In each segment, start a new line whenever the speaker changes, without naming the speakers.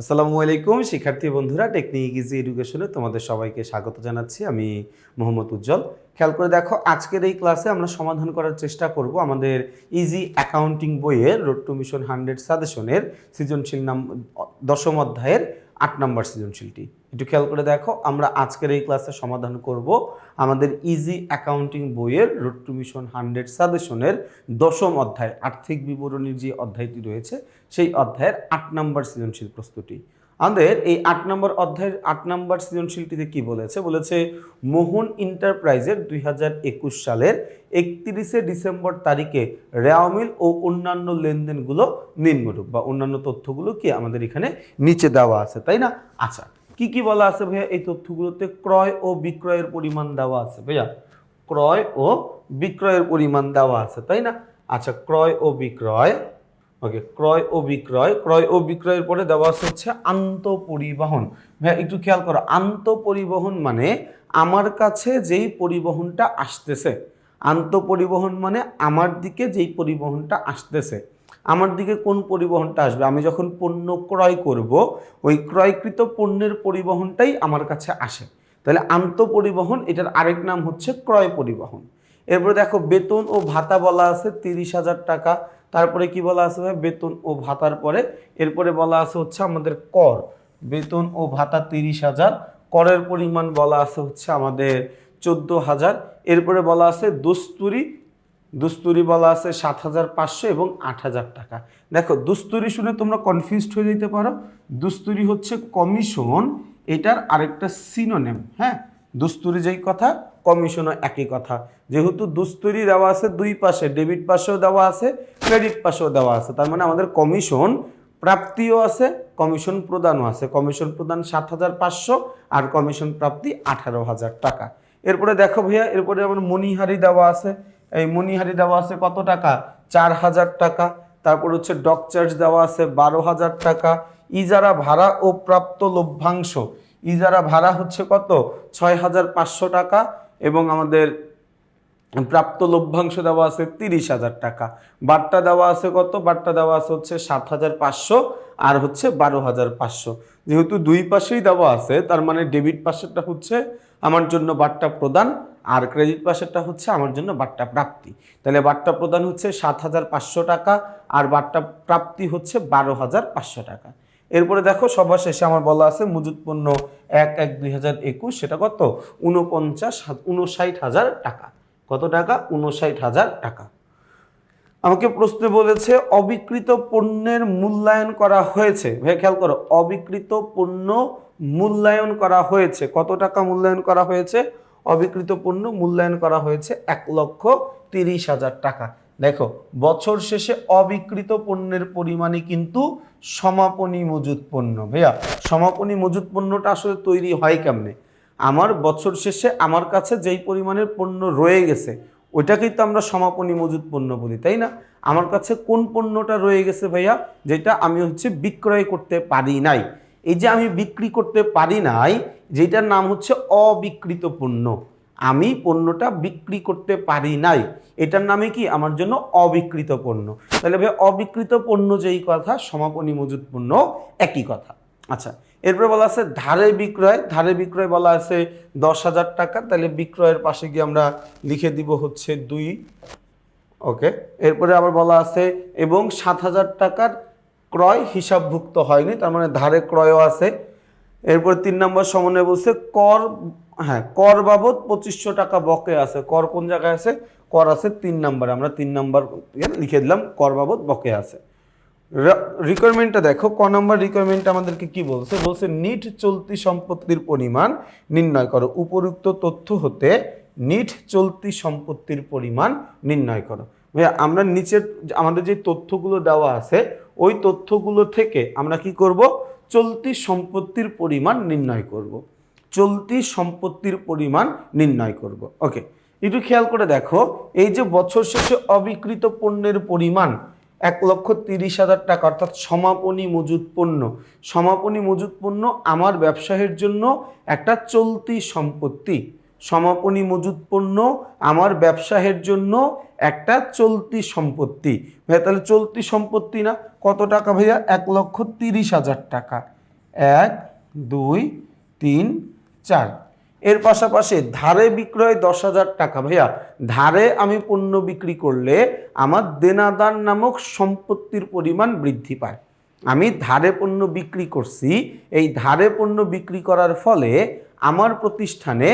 আসসালামু আলাইকুম, শিক্ষার্থী বন্ধুরা টেকনিক ইজি এডুকেশনে তোমাদের সবাইকে স্বাগত জানাচ্ছি। আমি মোহাম্মদ উজ্জ্বল। খেয়াল করে দেখো, আজকের এই ক্লাসে আমরা সমাধান করার চেষ্টা করব আমাদের ইজি অ্যাকাউন্টিং বইয়ের রোড টু মিশন হান্ড্রেড সাজেশনের সৃজনশীল নাম, দশম অধ্যায়ের আট নম্বর সৃজনশীলটি। একটু খেয়াল করে দেখো, আমরা আজকের এই ক্লাসে সমাধান করব আমাদের ইজি অ্যাকাউন্টিং বইয়ের রোড টু মিশন হান্ড্রেড সাজেশনের দশম অধ্যায়, আর্থিক বিবরণীর যে অধ্যায়টি রয়েছে, সেই অধ্যায়ের আট নম্বর সৃজনশীল প্রস্তুতি। আমাদের এই আট নম্বর অধ্যায়ের আট নম্বর সৃজনশীলটিতে কি বলেছে? বলেছে, মোহন এন্টারপ্রাইজের দুই হাজার একুশ সালের একত্রিশে ডিসেম্বর তারিখে রেওয়ামিল ও অন্যান্য লেনদেনগুলো নিম্নরূপ বা অন্যান্য তথ্যগুলো কি আমাদের এখানে নিচে দেওয়া আছে, তাই না? আচ্ছা কি কি বলা আছে ভাইয়া? এই তথ্যগুলোতে ক্রয় ও বিক্রয়ের পরিমাণ দেওয়া আছে ভাইয়া। ক্রয় ও বিক্রয়ের পরিমাণ দেওয়া আছে, তাই না? আচ্ছা ক্রয় ও বিক্রয়, ওকে, ক্রয় ও বিক্রয়, ক্রয় ও বিক্রয়ের পরে দেওয়া আছে হচ্ছে আন্তঃপরিবহন। ভাইয়া, একটু খেয়াল করো, আন্তঃপরিবহন মানে আমার কাছে যেই পরিবহনটা আসতেছে। আন্তঃপরিবহন মানে আমার দিকে যেই পরিবহনটা আসতেছে। আমার দিকে কোন পরিবহনটা আসবে? আমি যখন পণ্য ক্রয় করব, ওই ক্রয়কৃত পণ্যের পরিবহনটাই আমার কাছে আসে। তাহলে আন্তঃপরিবহন এটার আরেক নাম হচ্ছে ক্রয় পরিবহন। এরপরে দেখো, বেতন ও ভাতা বলা আছে তিরিশ হাজার টাকা। তারপরে কি বলা আছে? বেতন ও ভাতার পরে। এরপরে বলা আছে হচ্ছে আমাদের কর। বেতন ও ভাতা তিরিশ হাজার। করের পরিমাণ বলা আছে হচ্ছে আমাদের চোদ্দ হাজার। এরপরে বলা আছে দস্তুরি দুস্তুরি বলা আছে সাত হাজার পাঁচশো এবং আট হাজার টাকা। দেখো, দুস্তুরি শুনে তোমরা কনফিউজড হয়ে যেতে পারো। দুস্তুরি হচ্ছে কমিশন এটার আরেকটা সিনোনেম হ্যাঁ? দুস্তুরি যেই কথা কমিশনও একই কথা। যেহেতু দুস্তুরি দেওয়া আছে দুই পাশে ডেবিট পাশেও দেওয়া আছে ক্রেডিট পাশেও দেওয়া আছে। তার মানে আমাদের কমিশন প্রাপ্তিও আছে কমিশন প্রদানও আছে। কমিশন প্রদান সাত হাজার পাঁচশো আর কমিশন প্রাপ্তি আঠারো হাজার টাকা। এরপরে দেখো ভাইয়া, এরপরে আমার মণিহারি দেওয়া আছে। এই মণিহারি দেওয়া আছে কত টাকা? চার হাজার টাকা। তারপর হচ্ছে ডক চার্জ দেওয়া আছে বারো হাজার টাকা। ইজারা ভাড়া ও প্রাপ্ত লভ্যাংশ। ইজারা ভাড়া হচ্ছে কত? ছয় হাজার পাঁচশো টাকা এবং আমাদের প্রাপ্ত লভ্যাংশ দেওয়া আছে তিরিশ হাজার টাকা। বাট্টা দেওয়া আছে কত? বাট্টা দেওয়া আছে হচ্ছে সাত হাজার পাঁচশো আর হচ্ছে বারো হাজার পাঁচশো। যেহেতু দুই পাশেই দেওয়া আছে, তার মানে ডেবিট পাশেরটা হচ্ছে আমার জন্য বাট্টা প্রদান আর ক্রেডিট পাশেরটা হচ্ছে আমার জন্য বাট্টা প্রাপ্তি। তাহলে বাট্টা প্রদান হচ্ছে সাত হাজার পাঁচশো টাকা আর বাট্টা প্রাপ্তি হচ্ছে বারো হাজার পাঁচশো টাকা। এরপরে দেখো সবার শেষে আমার বলা আছে মজুত পণ্য এক এক দুই হাজার একুশ, সেটা কত? উনপঞ্চাশ উনষাট হাজার টাকা। কত টাকা? উনষাট হাজার টাকা। আমাকে প্রশ্নে বলেছে, অবিকৃত পণ্যের মূল্যায়ন করা হয়েছে। ভাই, খেয়াল করো, অবিকৃত পণ্য মূল্যায়ন করা হয়েছে। কত টাকা মূল্যায়ন করা হয়েছে? অবিকৃত পণ্য মূল্যায়ন করা হয়েছে এক লক্ষ তিরিশ হাজার টাকা। দেখো, বছর শেষে অবিকৃত পণ্যের পরিমাণে কিন্তু সমাপনী মজুত পণ্য। ভাইয়া, সমাপনী মজুত পণ্যটা আসলে তৈরি হয় কেমনে? আমার বছর শেষে আমার কাছে যেই পরিমাণের পণ্য রয়ে গেছে, ওইটাকেই তো আমরা সমাপনী মজুত পণ্য বলি, তাই না? আমার কাছে কোন পণ্যটা রয়ে গেছে ভাইয়া, যেটা আমি হচ্ছে বিক্রয় করতে পারি নাই? এই যে আমি বিক্রি করতে পারি নাই যেটার নাম হচ্ছে অবিকৃত পণ্য আমি পণ্যটা বিক্রি করতে পারি নাই, এটার নামে কি? আমার জন্য অবিকৃত পণ্য তাহলে ভাই অবিকৃত পণ্য যেই কথা, সমাপনী মজুত পণ্য একই কথা। আচ্ছা এরপরে বলা আছে ধারে বিক্রয়। ধারে বিক্রয় বলা আছে দশ হাজার টাকা। তাহলে বিক্রয়ের পাশে গিয়ে আমরা লিখে দিব হচ্ছে দুই। ওকে, এরপরে আবার বলা আছে এবং সাত হাজার টাকার ক্রয় হিসাবভুক্ত হয়নি, তার মানে ধারে ক্রয়ও আছে। এরপর তিন নম্বর সমন্বয় বলছে, কর হ্যাঁ কর বাবদ পঁচিশশো টাকা বকে আছে। কর কোন জায়গায় আছে? কর আছে তিন নম্বরে। আমরা তিন নম্বর লিখে দিলাম, কর বাবদ বকে আছে। রিকোয়ারমেন্টটা দেখো, ক নম্বর রিকোয়ারমেন্ট আমাদেরকে কি বলছে? বলছে, নিট চলতি সম্পত্তির পরিমাণ নির্ণয় করো। উপযুক্ত তথ্য হতে নিট চলতি সম্পত্তির পরিমাণ নির্ণয় করো। ভাইয়া, আমরা নিচের, আমাদের যে তথ্যগুলো দেওয়া আছে ওই তথ্যগুলো থেকে আমরা কি করব? চলতি সম্পত্তির পরিমাণ নির্ণয় করব। চলতি সম্পত্তির পরিমাণ নির্ণয় করব। ওকে একটু খেয়াল করে দেখো, এই যে বছর শেষে অবিকৃত পণ্যের পরিমাণ এক লক্ষ তিরিশ হাজার টাকা, অর্থাৎ সমাপনী মজুত পণ্য। সমাপনী মজুত পণ্য আমার ব্যবসায়ের জন্য একটা চলতি সম্পত্তি। সমাপনী মজুত পণ্য আমার ব্যবসায়ের জন্য একটা চলতি সম্পত্তি। ভাইয়া তাহলে চলতি সম্পত্তি না কত টাকা ভাইয়া? এক লক্ষ তিরিশ হাজার টাকা। এক, দুই, তিন, চার। এর পাশাপাশি ধারে বিক্রয় দশ হাজার টাকা ভাইয়া। ধারে আমি পণ্য বিক্রি করলে আমার দেনাদার নামক সম্পত্তির পরিমাণ বৃদ্ধি পায়। আমি ধারে পণ্য বিক্রি করছি, এই ধারে পণ্য বিক্রি করার ফলে আমার প্রতিষ্ঠানে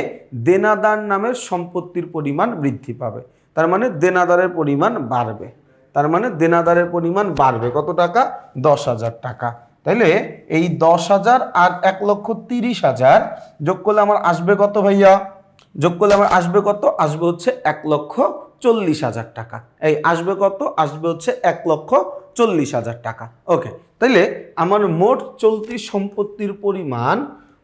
দেনাদার নামের সম্পত্তির পরিমাণ বৃদ্ধি পাবে। তার মানে দেনাদারের পরিমাণ বাড়বে। তার মানে দেনাদারের পরিমাণ বাড়বে। কত টাকা? দশ হাজার টাকা। তাইলে এই দশ হাজার আর এক লক্ষ তিরিশ হাজার যোগ করলে আমার আসবে কত ভাইয়া? যোগ করলে আমার আসবে কত? আসবে হচ্ছে এক লক্ষ চল্লিশ হাজার টাকা। এই আসবে কত? আসবে হচ্ছে এক লক্ষ চল্লিশ হাজার টাকা। ওকে, তাইলে আমার মোট চলতি সম্পত্তির পরিমাণ,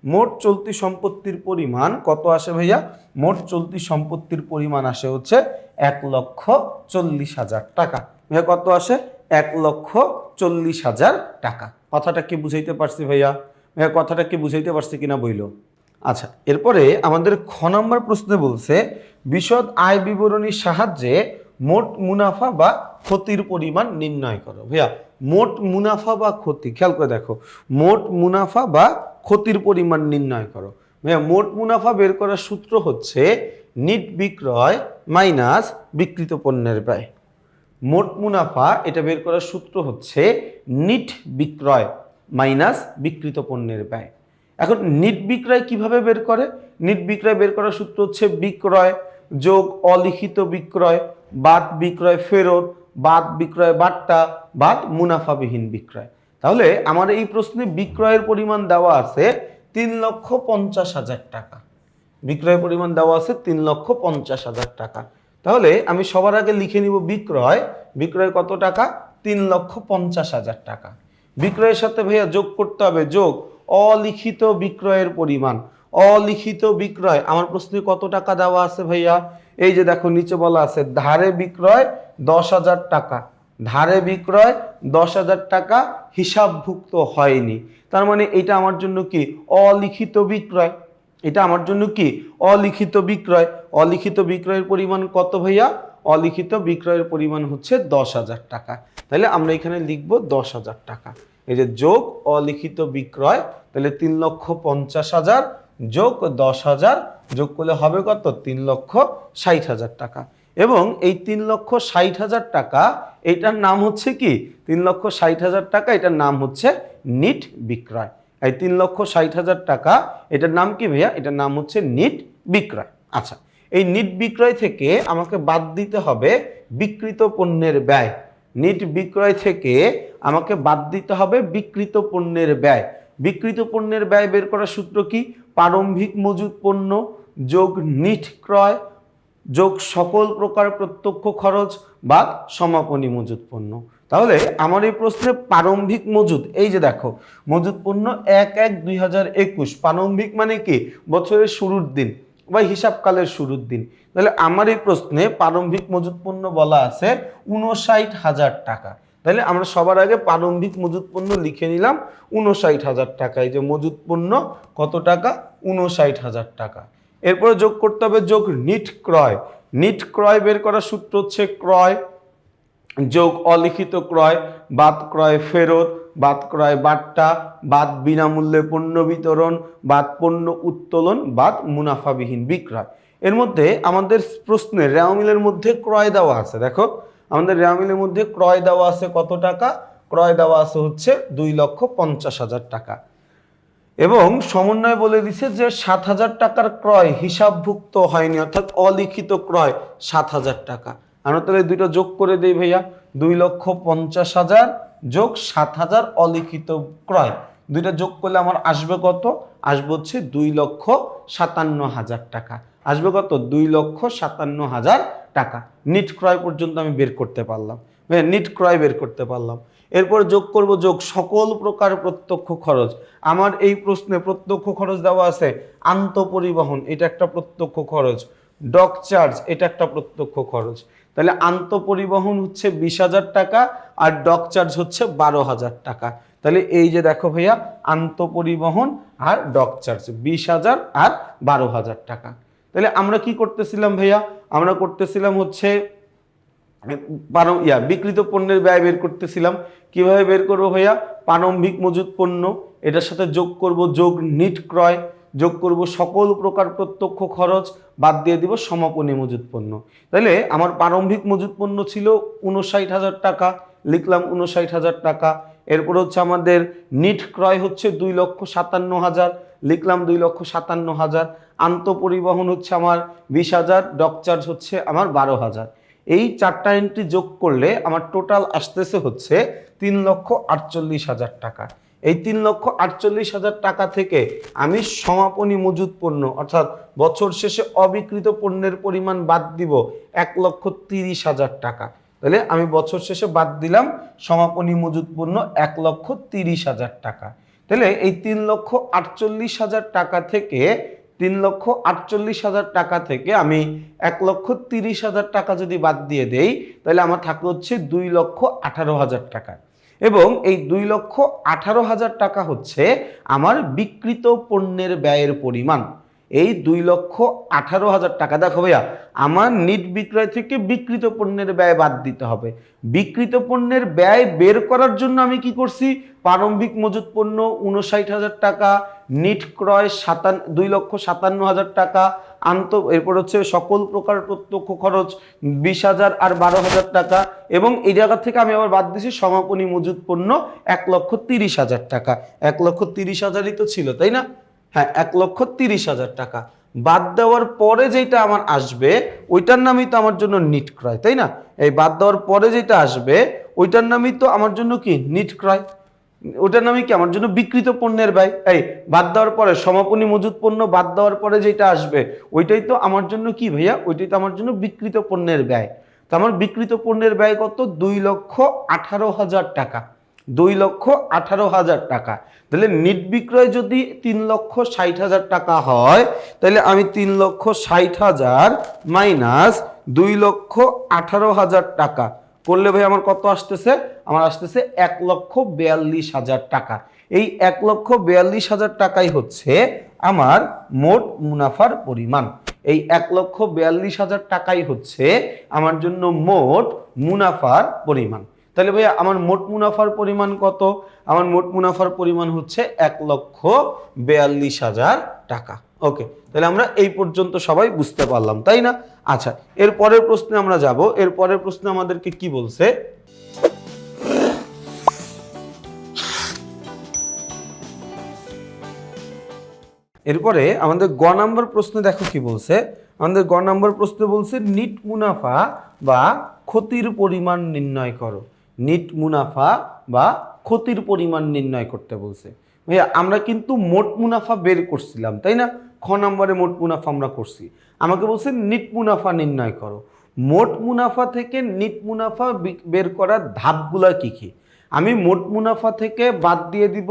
মোট চলতি সম্পত্তির পরিমাণ কত আসে ভাইয়া? মোট চলতি সম্পত্তির পরিমাণ আসে হচ্ছে এক লক্ষ চল্লিশ হাজার টাকা। ভাইয়া কত আসে? এক লক্ষ চল্লিশ হাজার টাকা। কথাটা কি বুঝাইতে পারছি ভাইয়া? ভাইয়া কথাটা কি বুঝাইতে পারছি কিনা বইল? আচ্ছা এরপরে আমাদের খ নম্বর প্রশ্নে বলছে, বিশদ আয় বিবরণীর সাহায্যে মোট মুনাফা বা ক্ষতির পরিমাণ নির্ণয় করো। ভাইয়া, মোট মুনাফা বা ক্ষতি, খেয়াল করে দেখো, মোট মুনাফা বা ক্ষতির পরিমাণ নির্ণয় করো। ভাইয়া, মোট মুনাফা বের করার সূত্র হচ্ছে, নিট বিক্রয় মাইনাস বিকৃত পণ্যের ব্যয়। মোট মুনাফা, এটা বের করার সূত্র হচ্ছে নিট বিক্রয় মাইনাস বিকৃত পণ্যের ব্যয়। এখন নিট বিক্রয় কীভাবে বের করে? নিট বিক্রয় বের করার সূত্র হচ্ছে বিক্রয় যোগ অলিখিত বিক্রয়, বাদ বিক্রয় ফেরত, বাদ বিক্রয় বাট্টা, বাদ মুনাফাবিহীন বিক্রয়। তাহলে আমার এই প্রশ্নে বিক্রয়ের পরিমাণ দেওয়া আছে তিন লক্ষ পঞ্চাশ হাজার টাকা। বিক্রয় পরিমাণ দেওয়া আছে তিন লক্ষ পঞ্চাশ হাজার টাকা। তাহলে আমি সবার আগে লিখে নিব বিক্রয়। বিক্রয় কত টাকা? তিন লক্ষ পঞ্চাশ হাজার টাকা। বিক্রয়ের সাথে ভাইয়া যোগ করতে হবে। যোগ, অলিখিত বিক্রয়ের পরিমাণ। অলিখিত বিক্রয়, আমার প্রশ্নে কত টাকা দেওয়া আছে ভাইয়া? এই যে দেখো, নিচে বলা আছে, ধারে বিক্রয় দশ হাজার টাকা। ধারে বিক্রয় দশ হাজার টাকা হিসাবভুক্ত হয়নি। তার মানে এটা আমার জন্য কি? অলিখিত বিক্রয়। এটা আমার জন্য কি? অলিখিত বিক্রয়। অলিখিত বিক্রয়ের পরিমাণ কত ভাইয়া? অলিখিত বিক্রয়ের পরিমাণ হচ্ছে দশ হাজার টাকা। তাহলে আমরা এখানে লিখব দশ হাজার টাকা। এই যে যোগ অলিখিত বিক্রয়, তাহলে তিন লক্ষ পঞ্চাশ হাজার যোগ দশ হাজার যোগ করলে হবে কত? তিন লক্ষ ষাট হাজার টাকা। এবং এই তিন লক্ষ ষাট হাজার টাকা, এটার নাম হচ্ছে কি? তিন লক্ষ ষাট হাজার টাকা, এটার নাম হচ্ছে নিট বিক্রয়। এই তিন লক্ষ ষাট হাজার টাকা। এটার নাম কি ভাইয়া? এটার নাম হচ্ছে নিট বিক্রয়। আচ্ছা এই নিট বিক্রয় থেকে আমাকে বাদ দিতে হবে বিকৃত পণ্যের ব্যয়। নিট বিক্রয় থেকে আমাকে বাদ দিতে হবে বিকৃত পণ্যের ব্যয়। বিকৃত পণ্যের ব্যয় বের করার সূত্র কি? প্রারম্ভিক মজুদ পণ্য, যোগ নিট ক্রয় যোগ সকল প্রকার প্রত্যক্ষ খরচ বা সমাপনী মজুদ পণ্য। তাহলে আমার এই প্রশ্নে প্রারম্ভিক মজুদ, এই যে দেখো, মজুদ পণ্য এক এক দুই হাজার একুশ। প্রারম্ভিক মানে কি? বছরের শুরুর দিন বা হিসাবকালের শুরুর দিন। তাহলে আমার এই প্রশ্নে প্রারম্ভিক মজুদ পণ্য বলা আছে উনষাট হাজার টাকা। তাহলে আমরা সবার আগে প্রারম্ভিক মজুদ পণ্য লিখে নিলাম উনষাট হাজার টাকা। এই যে মজুদ পণ্য কত টাকা? উনষাট হাজার টাকা। এরপরে যোগ করতে হবে যোগ নিট ক্রয়। নিট ক্রয় বের করার সূত্র হচ্ছে ক্রয়, যোগ অলিখিত ক্রয়, বাদ ক্রয় ফেরত, বাদ ক্রয় বাট্টা বাদ বিনামূল্যে পণ্য বিতরণ, বাদ পণ্য উত্তোলন, বাদ মুনাফাবিহীন বিক্রয়। এর মধ্যে আমাদের প্রশ্নে রেওমিলের মধ্যে ক্রয় দেওয়া আছে, দেখো। আমাদের রেওমিলের মধ্যে ক্রয় দেওয়া আছে কত টাকা? ক্রয় দেওয়া আছে হচ্ছে দুই লক্ষ পঞ্চাশ হাজার টাকা। এবং সমন্বয় বলে দিছে যে সাত হাজার টাকার ক্রয় হিসাবভুক্ত হয়নি, অর্থাৎ অলিখিত ক্রয় সাত হাজার টাকা। আমরা তাহলে দুইটা যোগ করে দিই ভাইয়া, দুই লক্ষ পঞ্চাশ হাজার যোগ সাত হাজার অলিখিত ক্রয়। দুইটা যোগ করলে আমার আসবে কত? আসবে হচ্ছে দুই লক্ষ সাতান্ন হাজার টাকা। আসবে কত? দুই লক্ষ সাতান্ন হাজার টাকা। নিট ক্রয় পর্যন্ত আমি বের করতে পারলাম। নিট ক্রয় বের করতে পারলাম। এরপর যোগ করব যোগ, সকল প্রকার প্রত্যক্ষ খরচ। আমার এই প্রশ্নে প্রত্যক্ষ খরচ দেওয়া আছে, আন্তপরিবহন, এটা একটা প্রত্যক্ষ খরচ। ডক চার্জ, এটা একটা প্রত্যক্ষ খরচ। তাহলে আন্তপরিবহন হচ্ছে বিশ হাজার টাকা আর ডক চার্জ হচ্ছে বারো হাজার টাকা। তাহলে এই যে দেখো ভাইয়া, আন্তপরিবহন আর ডক চার্জ, বিশ হাজার আর বারো হাজার টাকা। তাহলে আমরা কি করতেছিলাম ভাইয়া? আমরা করতেছিলাম হচ্ছে ইয়া, বিকৃত পণ্যের ব্যয় বের করতেছিলাম। কীভাবে বের করব ভাইয়া? প্রারম্ভিক মজুত পণ্য। এটার সাথে যোগ করব যোগ নিট ক্রয়, যোগ করব সকল প্রকার প্রত্যক্ষ খরচ, বাদ দিয়ে দিব সমাপনী মজুত পণ্য। তাহলে আমার প্রারম্ভিক মজুত পণ্য ছিল উনষাট হাজার টাকা, লিখলাম উনষাট হাজার টাকা। এরপর হচ্ছে আমাদের নিট ক্রয় হচ্ছে দুই লক্ষ সাতান্ন হাজার, লিখলাম দুই লক্ষ সাতান্ন হাজার। আন্তঃপরিবহন হচ্ছে আমার বিশ হাজার, ডক চার্জ হচ্ছে আমার বারো হাজার। এই চারটা এন্ট্রি যোগ করলে আমার টোটাল আসতেছে হচ্ছে তিন লক্ষ আটচল্লিশ হাজার টাকা। এই তিন লক্ষ আটচল্লিশ হাজার টাকা থেকে আমি সমাপনী মজুত পণ্য, অর্থাৎ বছর শেষে অবিকৃত পণ্যের পরিমাণ বাদ দিব এক লক্ষ তিরিশ হাজার টাকা। তাহলে আমি বছর শেষে বাদ দিলাম, সমাপনী মজুত পণ্য এক লক্ষ তিরিশ হাজার টাকা। তাহলে এই তিন লক্ষ আটচল্লিশ হাজার টাকা থেকে তিন লক্ষ আটচল্লিশ হাজার টাকা থেকে আমি এক লক্ষ তিরিশ হাজার টাকা যদি বাদ দিয়ে দেই, তাহলে আমার থাকে হচ্ছে দুই লক্ষ আঠারো হাজার টাকা। এবং এই দুই লক্ষ আঠারো হাজার টাকা হচ্ছে আমার বিকৃত পণ্যের ব্যয়ের পরিমাণ। এই দুই লক্ষ আঠারো হাজার টাকা, দেখো ভাইয়া, আমার নিট বিক্রয় থেকে বিকৃত পণ্যের ব্যয় বাদ দিতে হবে। বিকৃত পণ্যের ব্যয় বের করার জন্য আমি কি করছি? প্রারম্ভিক মজুত পণ্য উনষাট হাজার টাকা নিট ক্রয় সাতান, দুই লক্ষ সাতান্ন হাজার টাকা, আন্ত, এরপর হচ্ছে সকল প্রকার প্রত্যক্ষ খরচ বিশ হাজার আর বারো হাজার টাকা এবং এই জায়গা থেকে আমি আবার বাদ দিছি সমাপনী মজুত পণ্য এক লক্ষ তিরিশ হাজার টাকা। এক লক্ষ তিরিশ হাজারই তো ছিল, তাই না? হ্যাঁ এক লক্ষ তিরিশ হাজার টাকা। বাদ দেওয়ার পরে যেটা আমার আসবে, ওইটার নামই তো আমার জন্য নিট ক্রয়, তাই না? এই বাদ দেওয়ার পরে যেটা আসবে, ওইটার নামই তো আমার জন্য কি? নিট ক্রয়। ওটার নামে কি? আমার জন্য বিকৃত পণ্যের ব্যয়। এই, বাদ দেওয়ার পরে, সমাপনী মজুত পণ্য বাদ দেওয়ার পরে যেটা আসবে, ওইটাই তো আমার জন্য কি ভাইয়া? ওইটাই তো আমার জন্য বিকৃত পণ্যের ব্যয়। তো আমার বিকৃত পণ্যের ব্যয় কত? দুই লক্ষ আঠারো হাজার টাকা। দুই লক্ষ আঠারো হাজার টাকা। তাহলে নিট বিক্রয় যদি তিন লক্ষ ষাট হাজার টাকা হয়, তাহলে আমি তিন লক্ষ ষাট হাজার মাইনাস দুই লক্ষ আঠারো হাজার টাকা। করলে ভাই আমার কত আসতেছে? আমার আসতেছে এক লক্ষ বিয়াল্লিশ হাজার টাকা। এই এক লক্ষ বিয়াল্লিশ হাজার টাকাই হচ্ছে আমার মোট মুনাফার পরিমাণ। এই এক লক্ষ বিয়াল্লিশ হাজার টাকাই হচ্ছে আমার জন্য মোট মুনাফার পরিমাণ। তাহলে ভাইয়া আমার মোট মুনাফার পরিমাণ কত? আমার মোট মুনাফার পরিমাণ হচ্ছে এক লক্ষ বিয়াল্লিশ হাজার টাকা। ওকে, তাহলে আমরা এই পর্যন্ত সবাই বুঝতে পারলাম, তাই না? আচ্ছা এর পরের প্রশ্নে আমরা যাব। এর পরের প্রশ্নে আমাদেরকে কি বলছে? এরপরে আমাদের গ নাম্বার প্রশ্নে দেখো কি বলছে। আমাদের গ নাম্বার প্রশ্নে বলছে, নিট মুনাফা বা ক্ষতির পরিমাণ নির্ণয় করো। নিট মুনাফা বা ক্ষতির পরিমাণ নির্ণয় করতে বলছে। ভাইয়া, আমরা কিন্তু মোট মুনাফা বের করছিলাম, তাই না? খ নম্বরে মোট মুনাফা আমরা করছি। আমাকে বলছে, নিট মুনাফা নির্ণয় করো। মোট মুনাফা থেকে নিট মুনাফা বের করার ধাপগুলা কী কী? আমি মোট মুনাফা থেকে বাদ দিয়ে দিব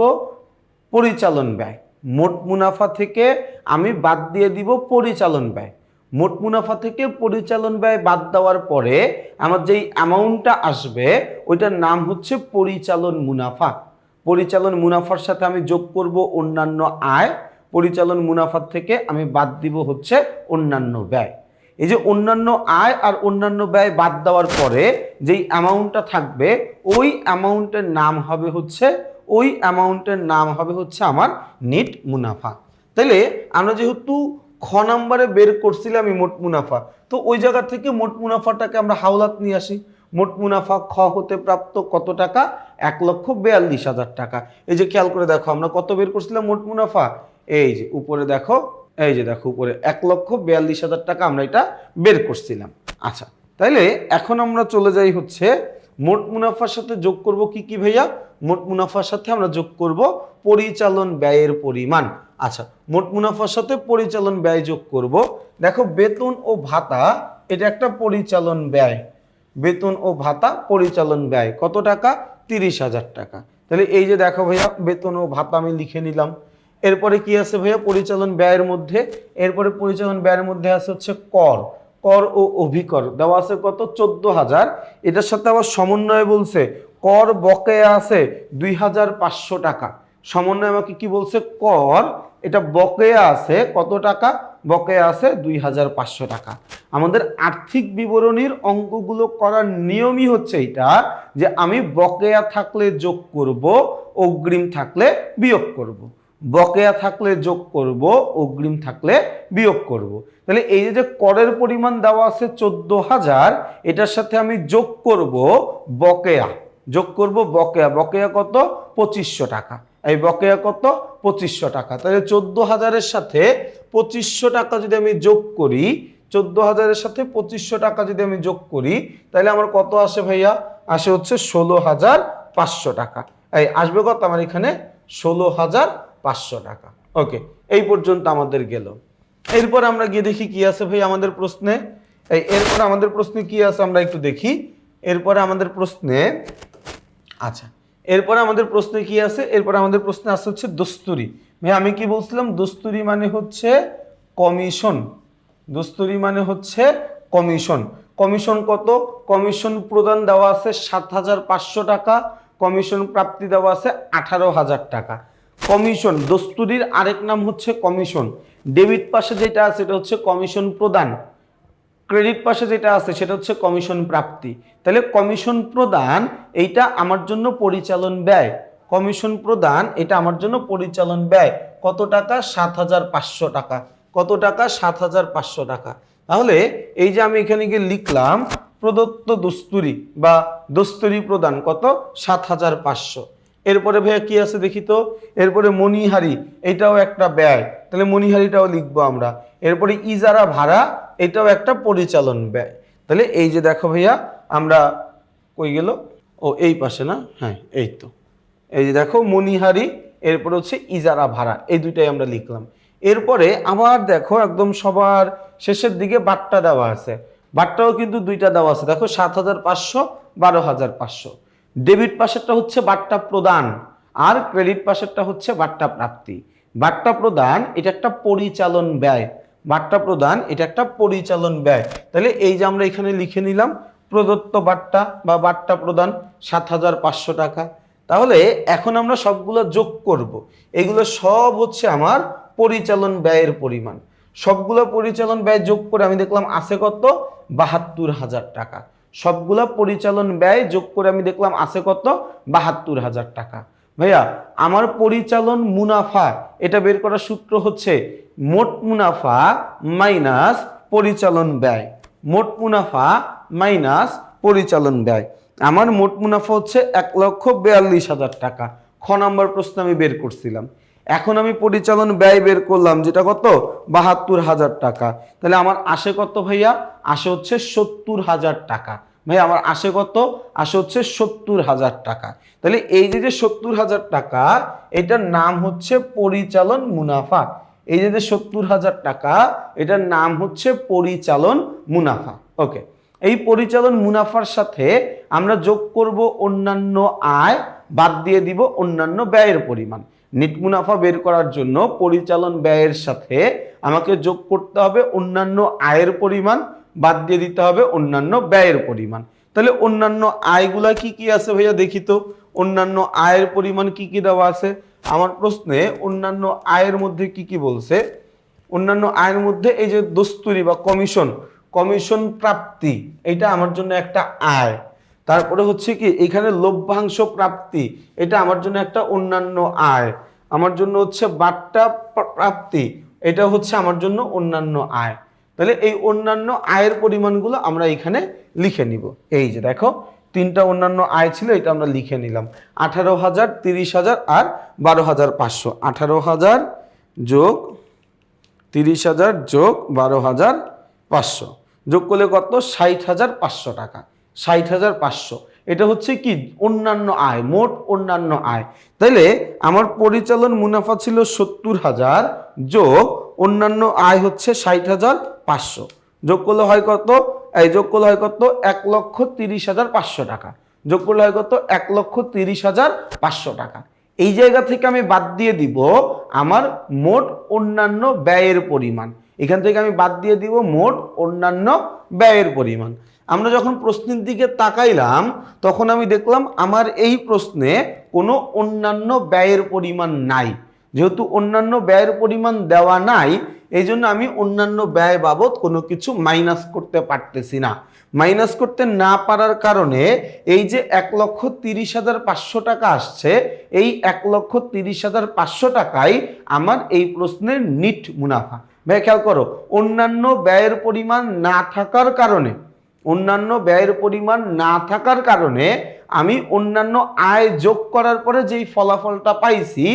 পরিচালন ব্যয়। মোট মুনাফা থেকে আমি বাদ দিয়ে দিব পরিচালন ব্যয়। মোট মুনাফা থেকে পরিচালন ব্যয় বাদ দেওয়ার পরে আমার যেই অ্যামাউন্টটা আসবে, ওইটার নাম হচ্ছে পরিচালন মুনাফা। পরিচালন মুনাফার সাথে আমি যোগ করব অন্যান্য আয় পরিচালন মুনাফার থেকে আমি বাদ দিব হচ্ছে অন্যান্য ব্যয়। এই যে অন্যান্য আয় আর অন্যান্য ব্যয় বাদ দেওয়ার পরে যেই অ্যামাউন্টটা থাকবে, ওই অ্যামাউন্টের নাম হবে হচ্ছে, ওই অ্যামাউন্টের নাম হবে হচ্ছে আমার নেট মুনাফা। তাহলে আমরা যেহেতু খ নাম্বারে বের করছিলাম মোট মুনাফা, তো ওই জায়গা থেকে মোট মুনাফাটাকে আমরা হাওলাত নিয়ে আসি। মোট মুনাফা খ হতে প্রাপ্ত কত টাকা? এক লক্ষ বিয়াল্লিশ হাজার টাকা। এই যে খেয়াল করে দেখো, আমরা কত বের করছিলাম মোট মুনাফা? এই যে, উপরে দেখো, এই যে দেখো, উপরে এক লক্ষ বিয়াল্লিশ হাজার টাকা আমরা এটা বের করছিলাম। আচ্ছা তাইলে এখন আমরা চলে যাই হচ্ছে, মোট মুনাফার সাথে যোগ করব কি কি ভাইয়া? মোট মুনাফার সাথে আমরা যোগ করব পরিচালন ব্যয়ের পরিমাণ। আচ্ছা মোট মুনাফার সাথে পরিচালন ব্যয় যোগ করব। দেখো, বেতন ও ভাতা, এটা একটা পরিচালন ব্যয়। বেতন ও ভাতা পরিচালন ব্যয়, কত টাকা? তিরিশ হাজার টাকা। তাহলে এই যে দেখো ভাইয়া, বেতন ও ভাতা আমি লিখে নিলাম। এরপরে কি আছে ভাইয়া? পরিচালন ব্যয়ের মধ্যে। এরপরে পরিচালন ব্যয়ের মধ্যে আছে হচ্ছে কর। কর ও অভিকর। দেওয়া আছে কত? চোদ্দ হাজার। এটার সাথে আবার সমন্বয় বলছে। কর বকেয়া আছে দুই হাজার পাঁচশো টাকা। সমন্বয় আমাকে কি বলছে? কর, এটা বকেয়া আছে কত টাকা? বকেয়া আছে দুই হাজার পাঁচশো টাকা। আমাদের আর্থিক বিবরণীর অঙ্কগুলো করার নিয়মই হচ্ছে এটা যে আমি বকেয়া থাকলে যোগ করব, অগ্রিম থাকলে বিয়োগ করব। বকেয়া থাকলে যোগ করব, অগ্রিম থাকলে বিয়োগ করব। তাহলে এই যে করের পরিমাণ দেওয়া আছে চোদ্দ হাজার, এটার সাথে আমি যোগ করব বকেয়া। যোগ করব বকেয়া। বকেয়া কত? পঁচিশশো টাকা। এই বকেয়া কত? পঁচিশশো টাকা। তাহলে চোদ্দ হাজারের সাথে পঁচিশশো টাকা যদি আমি যোগ করি, চোদ্দ হাজারের সাথে পঁচিশশো টাকা যদি আমি যোগ করি, তাহলে আমার কত আসে ভাইয়া? আসে হচ্ছে ষোলো হাজার পাঁচশো টাকা। এই আসবে কত? আমার এখানে ষোলো হাজার পাঁচশো টাকা। ওকে, এই পর্যন্ত আমাদের গেল। এরপর আমরা গিয়ে দেখি কি আছে ভাই আমাদের প্রশ্নে। এই এরপর আমাদের প্রশ্নে কি আছে আমরা একটু দেখি। এরপরে আমাদের প্রশ্নে আচ্ছা এরপরে আমাদের প্রশ্নে কি আছে? এরপরে আমাদের প্রশ্নে আসছে হচ্ছে দস্তুরি। ভাই, আমি কি বলছিলাম? দস্তুরি মানে হচ্ছে কমিশন। দস্তুরি মানে হচ্ছে কমিশন। কমিশন কত? কমিশন প্রদান দেওয়া আছে সাত হাজার পাঁচশো টাকা, কমিশন প্রাপ্তি দেওয়া আছে আঠারো হাজার টাকা। কমিশন, দস্তুরির আরেক নাম হচ্ছে কমিশন। ডেবিট পাশে যেটা আছে এটা হচ্ছে কমিশন প্রদান। ক্রেডিট পাশে যেটা আছে, সেটা হচ্ছে কমিশন প্রাপ্তি। তাহলে কমিশন প্রদান, এইটা আমার জন্য পরিচালন ব্যয়। কমিশন প্রদান, এটা আমার জন্য পরিচালন ব্যয়। কত টাকা? সাত হাজার পাঁচশো টাকা। কত টাকা? সাত হাজার পাঁচশো টাকা। তাহলে এই যে আমি এখানে গিয়ে লিখলাম, প্রদত্ত দস্তুরি বা দস্তুরি প্রদান কত? সাত হাজার পাঁচশো। এরপরে ভাইয়া কি আছে দেখি তো? এরপরে মণিহারি, এটাও একটা ব্যয়। তাহলে মণিহারিটাও লিখব আমরা। এরপরে ইজারা ভাড়া, এটাও একটা পরিচালন ব্যয়। তাহলে এই যে দেখো ভাইয়া, আমরা কই গেল? ও, এই পাশে না? হ্যাঁ এই তো। এই যে দেখো মণিহারি, এরপরে হচ্ছে ইজারা ভাড়া, এই দুইটাই আমরা লিখলাম। এরপরে আবার দেখো একদম সবার শেষের দিকে বাট্টা দেওয়া আছে। বাট্টাও কিন্তু দুইটা দেওয়া আছে। দেখো সাত হাজার পাঁচশো, বারো হাজার পাঁচশো। ডেবিট পাশেরটা হচ্ছে বার্তা প্রদান আর ক্রেডিট পাশেরটা হচ্ছে বার্তা প্রাপ্তি। বার্তা প্রদান, এটা একটা পরিচালন ব্যয়। বার্তা প্রদান, এটা একটা পরিচালন ব্যয়। তাহলে এই যে আমরা এখানে লিখে নিলাম, প্রদত্ত বার্তা বা বার্তা প্রদান সাত হাজার পাঁচশো টাকা। তাহলে এখন আমরা সবগুলো যোগ করব। এগুলো সব হচ্ছে আমার পরিচালন ব্যয়ের পরিমাণ। সবগুলো পরিচালন ব্যয় যোগ করে আমি দেখলাম আছে কত? বাহাত্তর হাজার টাকা। সবগুলা পরিচালন ব্যয় যোগ করে আমি দেখলাম আছে কত? বাহাত্তর হাজার টাকা। ভাইয়া, আমার পরিচালন মুনাফা, এটা বের করার সূত্র হচ্ছে মোট মুনাফা মাইনাস পরিচালন ব্যয়। মোট মুনাফা মাইনাস পরিচালন ব্যয়। আমার মোট মুনাফা হচ্ছে এক লক্ষ বিয়াল্লিশ হাজার টাকা। খ নম্বর প্রশ্ন আমি বের করছিলাম। এখন আমি পরিচালন ব্যয় বের করলাম, যেটা কত? বাহাত্তর হাজার টাকা। তাহলে আমার আসে কত ভাইয়া? আসে হচ্ছে সত্তর হাজার টাকা। ভাই, আমার আসে কত? আসে হচ্ছে সত্তর হাজার টাকা। তাহলে এই যে যে সত্তর হাজার টাকা, এটার নাম হচ্ছে পরিচালন মুনাফা। এই যে যে সত্তর হাজার টাকা, এটার নাম হচ্ছে পরিচালন মুনাফা। ওকে এই পরিচালন মুনাফার সাথে আমরা যোগ করব অন্যান্য আয়, বাদ দিয়ে দিব অন্যান্য ব্যয়ের পরিমাণ। নিট মুনাফা বের করার জন্য পরিচালন ব্যয়ের সাথে আমাকে যোগ করতে হবে অন্যান্য আয়ের পরিমাণ বাদ দিয়ে দিতে হবে অন্যান্য ব্যয়ের পরিমাণ। তাহলে অন্যান্য আয়গুলা কি কি আছে ভাইয়া দেখি তো? অন্যান্য আয়ের পরিমাণ কি কি দেওয়া আছে? আমার প্রশ্নে অন্যান্য আয়ের মধ্যে কি কি বলছে? অন্যান্য আয়ের মধ্যে এই যে দস্তুরি বা কমিশন কমিশন প্রাপ্তি, এটা আমার জন্য একটা আয়। তারপরে হচ্ছে কি, এখানে লভ্যাংশ প্রাপ্তি, এটা আমার জন্য একটা অন্যান্য আয়। আমার জন্য হচ্ছে বাট্টা প্রাপ্তি, এটা হচ্ছে আমার জন্য অন্যান্য আয়। তাহলে এই অন্যান্য আয়ের পরিমাণগুলো আমরা এখানে লিখে নিব। এই যে দেখো, তিনটা অন্যান্য আয় ছিল, এটা আমরা লিখে নিলাম। আঠারো হাজার, তিরিশ হাজার আর বারো হাজার পাঁচশো। আঠারো হাজার যোগ তিরিশ হাজার যোগ বারো হাজার পাঁচশো। যোগ করলে কত? ষাট হাজার পাঁচশো টাকা। ষাট হাজার পাঁচশো। এটা হচ্ছে কি? অন্যান্য আয়, মোট অন্যান্য আয়। তাইলে আমার পরিচালন মুনাফা ছিল সত্তর হাজার যোগ অন্যান্য আয় হচ্ছে ষাট হাজার পাঁচশো। যোগ করলে হয় কত? এই যোগ করলে হয় কত? এক লক্ষ তিরিশ হাজার পাঁচশো টাকা। যোগ করলে হয় কত? এক লক্ষ তিরিশ হাজার পাঁচশো টাকা। এই জায়গা থেকে আমি বাদ দিয়ে দিব আমার মোট অন্যান্য ব্যয়ের পরিমাণ। এখান থেকে আমি বাদ দিয়ে দিব মোট অন্যান্য ব্যয়ের পরিমাণ। আমরা যখন প্রশ্নের দিকে তাকাইলাম, তখন আমি দেখলাম আমার এই প্রশ্নে কোনো অন্যান্য ব্যয়ের পরিমাণ নাই। যেহেতু অন্যান্য ব্যয়ের পরিমাণ দেওয়া নাই, এই জন্য আমি অন্যান্য ব্যয় বাবদ কোনো কিছু মাইনাস করতে পারতেছি না। মাইনাস করতে না পারার কারণে এই যে এক লক্ষ তিরিশ হাজার পাঁচশো টাকা আসছে, এই এক লক্ষ তিরিশ হাজার পাঁচশো টাকাই আমার এই প্রশ্নের নিট মুনাফা। ভাই, খেয়াল করো, অন্যান্য ব্যয়ের পরিমাণ না থাকার কারণে অন্যান্য ব্যয়ের পরিমাণ না থাকার কারণে আমি অন্যান্য আয় যোগ করার পরে যেই ফলাফলটা পাইছি,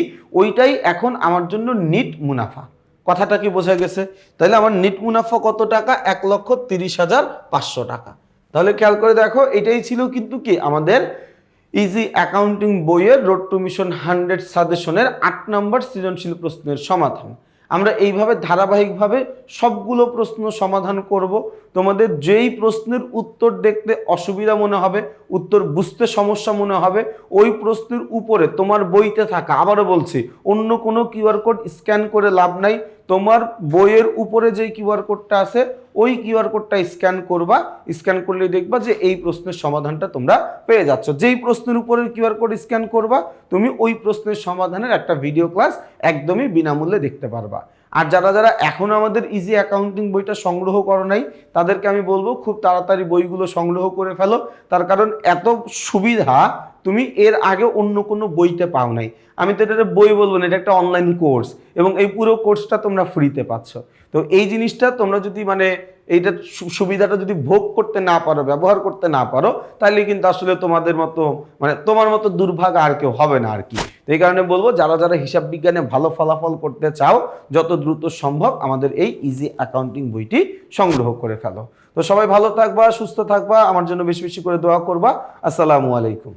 ওইটাই এখন আমার জন্য নিট মুনাফা। কথাটা কি বোঝা গেছে? তাহলে আমার নিট মুনাফা কত টাকা? এক লক্ষ তিরিশ হাজার পাঁচশো টাকা। তাহলে খেয়াল করে দেখো, এটাই ছিল কিন্তু কি? আমাদের ইজি অ্যাকাউন্টিং বইয়ের রোড টু মিশন হান্ড্রেড সাজেশনের আট নম্বর সৃজনশীল প্রশ্নের সমাধান। আমরা এইভাবে ধারাবাহিকভাবে সবগুলো প্রশ্ন সমাধান করব। তোমাদের যেই প্রশ্নের উত্তর দেখতে অসুবিধা মনে হবে, উত্তর বুঝতে সমস্যা মনে হবে, ওই প্রশ্নের উপরে তোমার বইতে থাকা, আবারও বলছি, অন্য কোনো কিউআর কোড স্ক্যান করে লাভ নাই, তোমার বইয়ের উপরে যেই কিউআর কোডটা আছে, ওই কিউআর কোডটা স্ক্যান করবা, স্ক্যান করলে দেখবা যে এই প্রশ্নের সমাধানটা তোমরা পেয়ে যাচ্ছ। যেই প্রশ্নের উপরে কিউআর কোড স্ক্যান করবা, তুমি ওই প্রশ্নের সমাধানের একটা ভিডিও ক্লাস একদমই বিনামূল্যে দেখতে পারবা। আর যারা যারা এখন আমাদের ইজি অ্যাকাউন্টিং বইটা সংগ্রহ করো নাই, তাদেরকে আমি বলব খুব তাড়াতাড়ি বইগুলো সংগ্রহ করে ফেলো। তার কারণ এত সুবিধা তুমি এর আগে অন্য কোনো বইতে পাও নাই। আমি তো এটা বই বলব না, এটা একটা অনলাইন কোর্স এবং এই পুরো কোর্সটা তোমরা ফ্রিতে পাচ্ছ। তো এই জিনিসটা তোমরা যদি মানে এইটা সুবিধাটা যদি ভোগ করতে না পারো, ব্যবহার করতে না পারো, তাহলে কিন্তু আসলে তোমাদের মতো মানে তোমার মতো দুর্ভাগ আর কেউ হবে না আর কি এই কারণে বলব, যারা যারা হিসাব বিজ্ঞানে ভালো ফলাফল করতে চাও, যত দ্রুত সম্ভব আমাদের এই ইজি অ্যাকাউন্টিং বইটি সংগ্রহ করে ফেলো। তো সবাই ভালো থাকবা, সুস্থ থাকবা, আমার জন্য বেশি বেশি করে দোয়া করবা। আসসালামু আলাইকুম।